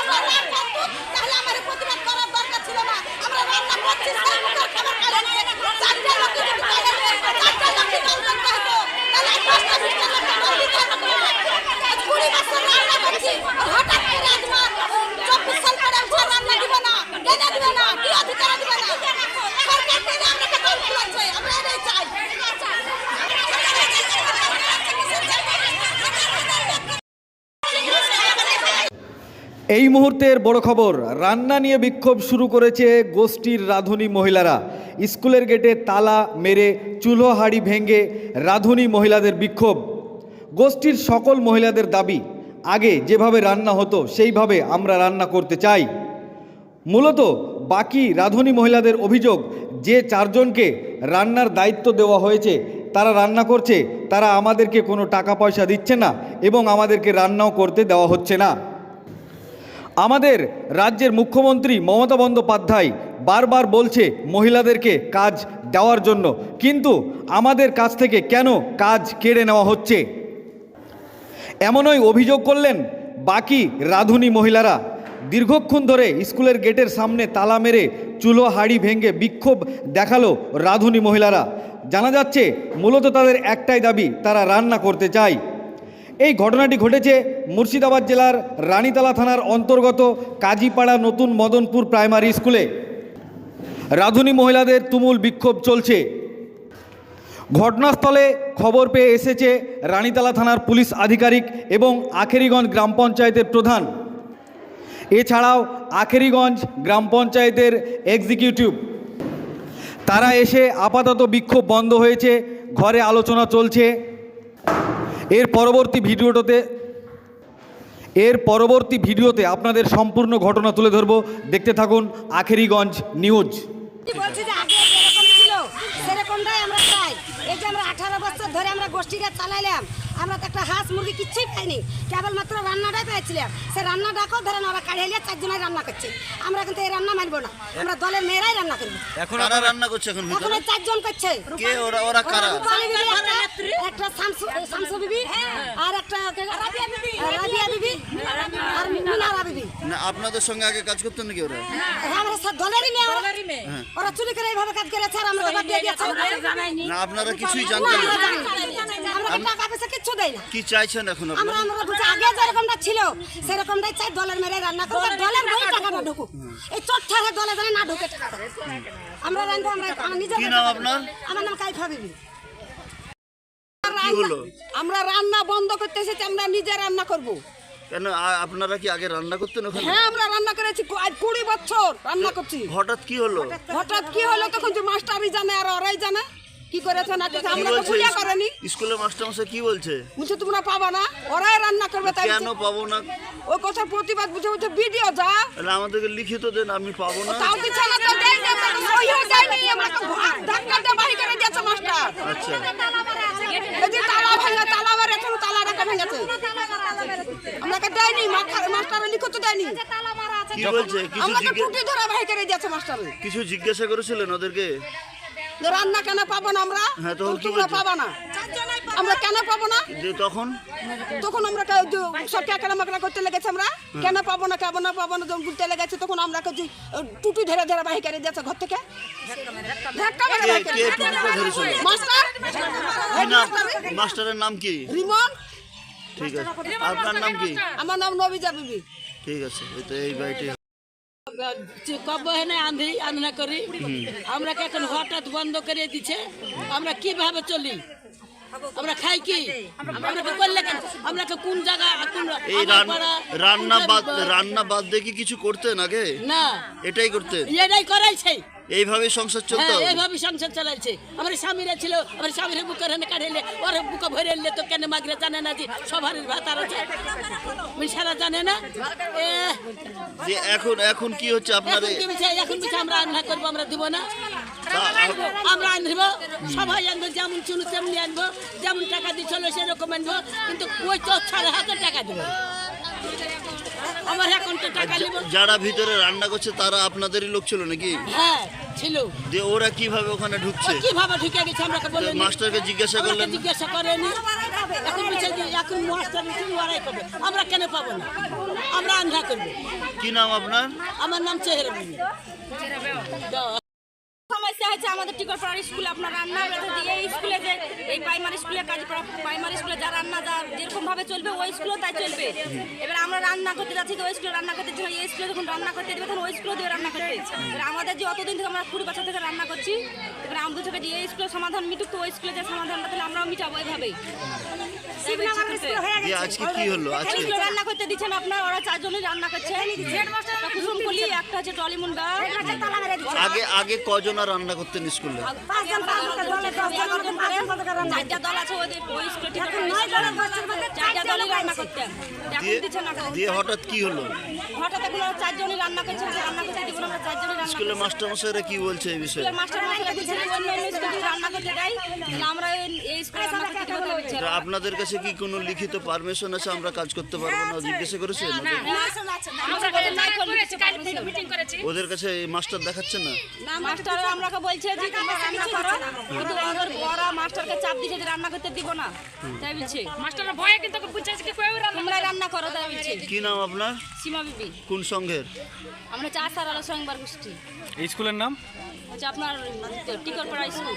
আমরা রাগ করতো, তাহলে আমাদের প্রতিবাদ করার দরকার ছিল না। আমরা রান্না করছি, সেই মুখের খাবার খাইছি। চারটে লোককে যদি খাইয়েছে, চারটে লোককে দল করতে হতো। তাহলে আজ পাঁচটা বিশটা লোককে দল দিতে হতো না। আজ কুড়ি বছর রান্না করছি, আর হঠাৎ করে আজ মা চব্বিশ সাল পরে বলছে রান্না দিবে না, কেন দিবে না, কি অধিকার দিবে না? সরকার থেকে আমাকে দল খুলাচ্ছে, আমরা এটাই চাই। এই মুহূর্তের বড় খবর, রান্না নিয়ে বিক্ষোভ শুরু করেছে গোষ্ঠীর রাঁধুনি মহিলারা। স্কুলের গেটে তালা মেরে চুলো হাড়ি ভেঙে রাঁধুনি মহিলাদের বিক্ষোভ। গোষ্ঠীর সকল মহিলাদের দাবি, আগে যেভাবে রান্না হতো, সেইভাবে আমরা রান্না করতে চাই। মূলত বাকি রাঁধুনি মহিলাদের অভিযোগ, যে চারজনকে রান্নার দায়িত্ব দেওয়া হয়েছে, তারা রান্না করছে, তারা আমাদেরকে কোনো টাকা পয়সা দিচ্ছে না এবং আমাদেরকে রান্নাও করতে দেওয়া হচ্ছে না। আমাদের রাজ্যের মুখ্যমন্ত্রী মমতা বন্দ্যোপাধ্যায় বারবার বলছে মহিলাদেরকে কাজ দেওয়ার জন্য। কিন্তু আমাদের কাছ থেকে কেন কাজ কেড়ে নেওয়া হচ্ছে? এমনই অভিযোগ করলেন বাকি রাঁধুনি মহিলারা। দীর্ঘক্ষণ ধরে স্কুলের গেটের সামনে তালা মেরে চুলো হাড়ি ভেঙে বিক্ষোভ দেখাল রাঁধুনি মহিলারা। জানা যাচ্ছে, মূলত তাদের একটাই দাবি, তারা রান্না করতে চায়। এই ঘটনাটি ঘটেছে মুর্শিদাবাদ জেলার রানীতলা থানার অন্তর্গত কাজীপাড়া নতুন মদনপুর প্রাইমারি স্কুলে। রাঁধুনি মহিলাদের তুমুল বিক্ষোভ চলছে। ঘটনাস্থলে খবর পেয়ে এসেছে রানীতলা থানার পুলিশ আধিকারিক এবং আখেরিগঞ্জ গ্রাম পঞ্চায়েতের প্রধান। এছাড়াও আখেরিগঞ্জ গ্রাম পঞ্চায়েতের এক্সিকিউটিভ। তারা এসে আপাতত বিক্ষোভ বন্ধ হয়েছে, ঘরে আলোচনা চলছে। এর পরবর্তী ভিডিওটাতে, এর পরবর্তী ভিডিওতে আপনাদের সম্পূর্ণ ঘটনা তুলে ধরব। দেখতে থাকুন আখেরিগঞ্জ নিউজ। আমরা চাই। এই যে আমরা আঠারো বছর ধরে আমরা গোষ্ঠীটা চালাইলাম আমরা তো একটা হাঁস মুরগি কিচ্ছুই পাইনি কেবলমাত্র রান্নাটাই পেয়েছিলাম। সে রান্নাটাকেও ধরেন ওরা কাড়িয়ে নিয়ে চারজনাই রান্না করছে। আমরা কিন্তু এই রান্না মানবো না আমরা দলের মেয়েরাই রান্না করব। এখন ওরা রান্না করছে এখন এখন ওই চারজন করছে। কে ওরা ওরা কারা? একটা, একটা শামসু শামসু বিবি আর একটা রাবিয়া বিবি রাবিয়া বিবি আর মিনারা বিবি না আপনাদের সঙ্গে আগে কাজ করতেন নাকি ওরা? হ্যাঁ, ওরা। ওরা চুরি করে এইভাবে কাজ করেছে আর আমরা বাদ দিয়ে দিয়েছে। না আপনারা কিছুই জানতেন আমরা না। জানি না। আমরা কি টাকা পয়সা কিচ্ছু দেই না। কি চাইছেন এখন আমরা আমরা আগে যেরকমটা ছিল সেরকমটাই চাই দলের মেরে রান্না করব আর দলের বই টাকাটা ঢুকুক। এই চোট না ঢুকে আমরা রান্ধবো আমরা আমার নিজের কি নাম আপনার? আমার নাম কাইফা বিবি। আমরা রান্না বন্ধ করতে এসেছি আমরা নিজে রান্না করব। কেন আপনারা কি আগে রান্না করতেন ওখানে? হ্যাঁ আমরা রান্না করেছি আজ কুড়ি বছর রান্না করছি। হঠাৎ কি হলো? হঠাৎ কি হলো তখন যে মাস্টারই জানে আর ওরাই জানে। কি করেছে না করেছে আমরা তো বলছে? ভুলিয়া করেনি। স্কুলের মাস্টারমশাই কি বলছে? বুঝছ তোমরা পাবা না ওরাই রান্না করবে তাই কেন পাবো না? ওই কথা প্রতিবাদ বুঝে বুঝে ভিডিও যা। তাহলে আমাদেরকে লিখিত দেন আমি পাবো না? তাও দিচ্ছে না তো দেয় না সহিও দেয়নি ভা- ধাক্কা দিয়ে বাহির করে দিয়েছে মাস্টার। আচ্ছা এই যে তালা ভাঙা তালা মারে এখন তালা রাখা ভেঙেছে আমাকে দেয়নি মাস্টার লিখিত দেয়নি। কি বলছে? কিছু আমাকে জিজ্ঞে- টুটি ধরে বাহির করে দিয়েছে মাস্টার। কিছু জিজ্ঞাসা করেছিলেন ওদেরকে? যে রান্না কেন পাবো না আমরা? হ্যাঁ, তখন কি তোমরা বলছে? পাবা না। আমরা কেন পাবো না? যে তখন? তখন আমরা কা- যে সব ক্যাকড়া মাকড়া করতে লেগেছে আমরা। কেন পাবো না কেন না পাবো না যখন বলতে লেগেছে তখন আমরা কাছে টুটু ধরে ধরে বাহি করে দিয়েছে ঘর থেকে। ধাক্কা মেরে কে করে কে দিয়েছে। টুকুকে ধরেছিল? মাস্টার? কি নাম? মাস্টারের নাম কি? রিমন? ঠিক আছে। আপনার নাম কি? আমার নাম নবিজা বিবি। ঠিক আছে এই তো এই বাড়িটি কব হেনে আন্ধি আন্ধনা করি। আমরা এখন হঠাৎ বন্ধ করে দিছে? আমরা কীভাবে চলি? আমরা খাই কি? আমরা কি করলে আমরা কি কোন জায়গা কোন এই রান্না বাদ রান্না বাদ দিয়ে কি কিছু করতেন আগে? না। এটাই করতেন? এটাই করাইছে। এইভাবে সংসার চলতো হ্যাঁ এইভাবে সংসার চালাইছে আমার স্বামীরা ছিল আমার স্বামীর বুকে হেনে কাটাইলে ওর বুকে ভরে এলে তো কেন মাগরে জানে না যে সবার ভাতার আছে? মিশারা জানে না। যে এখন এখন কি হচ্ছে আপনার এখন কি বিষয় এখন বিষয় আমরা রান্না করব আমরা দিব না। আমরা আনব সবাই আনব যেমন চুন তেমনি আনব যেমন টাকা দিচ্ছিল সেরকম আনব কিন্তু ওই তো সাড়ে হাজার টাকা দেবো। আমার এখন তো টাকা নেব। যারা ভিতরে রান্না করছে তারা আপনাদেরই লোক ছিল নাকি? হ্যাঁ। ছিল যে ওরা কীভাবে ওখানে ঢুকছে? কীভাবে ঢুকে গেছে আমরা বললেন মাস্টারকে জিজ্ঞাসা করলেন। জিজ্ঞাসা করেনি। এখন বিচার এখন মাস্টার ওরাই করবে আমরা কেন পাবো না? আমরা আন্ধা করব। কি নাম আপনার? আমার নাম চেহারা বিবি সমস্যা হয়েছে আমাদের টিকরপাড়ার স্কুলে আপনার রান্না এই প্রাইমারি স্কুলে কাজ প্রাইমারি স্কুলে যা রান্না যা যেরকম ভাবে চলবে, ওই স্কুলেও তাই চলবে। এবার আমরা রান্না করতে যাচ্ছি, তো ওই স্কুলে রান্না করতে যাচ্ছি, এই স্কুলে যখন রান্না করতে দেবে তখন ওই স্কুলেও দিয়ে রান্না করতে এবার আমাদের যে অতদিন থেকে আমরা কুড়ি বছর থেকে রান্না করছি এই স্কুলের সমাধান মিটুক তো ওই স্কুলে যে সমাধানটা তাহলে আমরাও মিটাবো এইভাবেই যে আজকে কি হলো? আজকে রান্না করতে দিচ্ছেন আপনার ওরা চারজনই রান্না করছে। একটা কুসুম কলি একটা হচ্ছে টলি মুন্ডা আগে আগে কজনা রান্না করতেন স্কুলে? চারটা দল আছে ওদের ওই স্কুলে চারটা দলই রান্না করতেন দিয়ে দিচ্ছে না। দিয়ে হঠাৎ কি হলো? হঠাৎ এখন চারজনই রান্না করছে রান্না করতে দিব না, রান্না স্কুলের। মাস্টারমশাইরা কি বলছে এই বিষয়ে। তা আপনাদের কাছে কি কোনো লিখিত পারমিশন আছে? আমরা কাজ করতে পারব না জিজ্ঞাসা করেছেন ওদের? কিছু পারমিশন। ওদের কাছে মাস্টার দেখাচ্ছে না? মাস্টার বলছে যে তোমরা রান্না করো। কিন্তু ওদের ওরা মাস্টারকে চাপ দিচ্ছে যে রান্না করতে দিব না। তাই বলছে। মাস্টারের ভয়ে কিন্তু বুঝাইছে কি কই রান্না তোমরা রান্না করো তাই বলছে। কি নাম আপনার? সীমা বিবি। কোন সংঘের? আমরা চার সার আলো স্বয়ংবার গোষ্ঠী। এই স্কুলের নাম? হচ্ছে আপনার টিকরপাড়া স্কুল।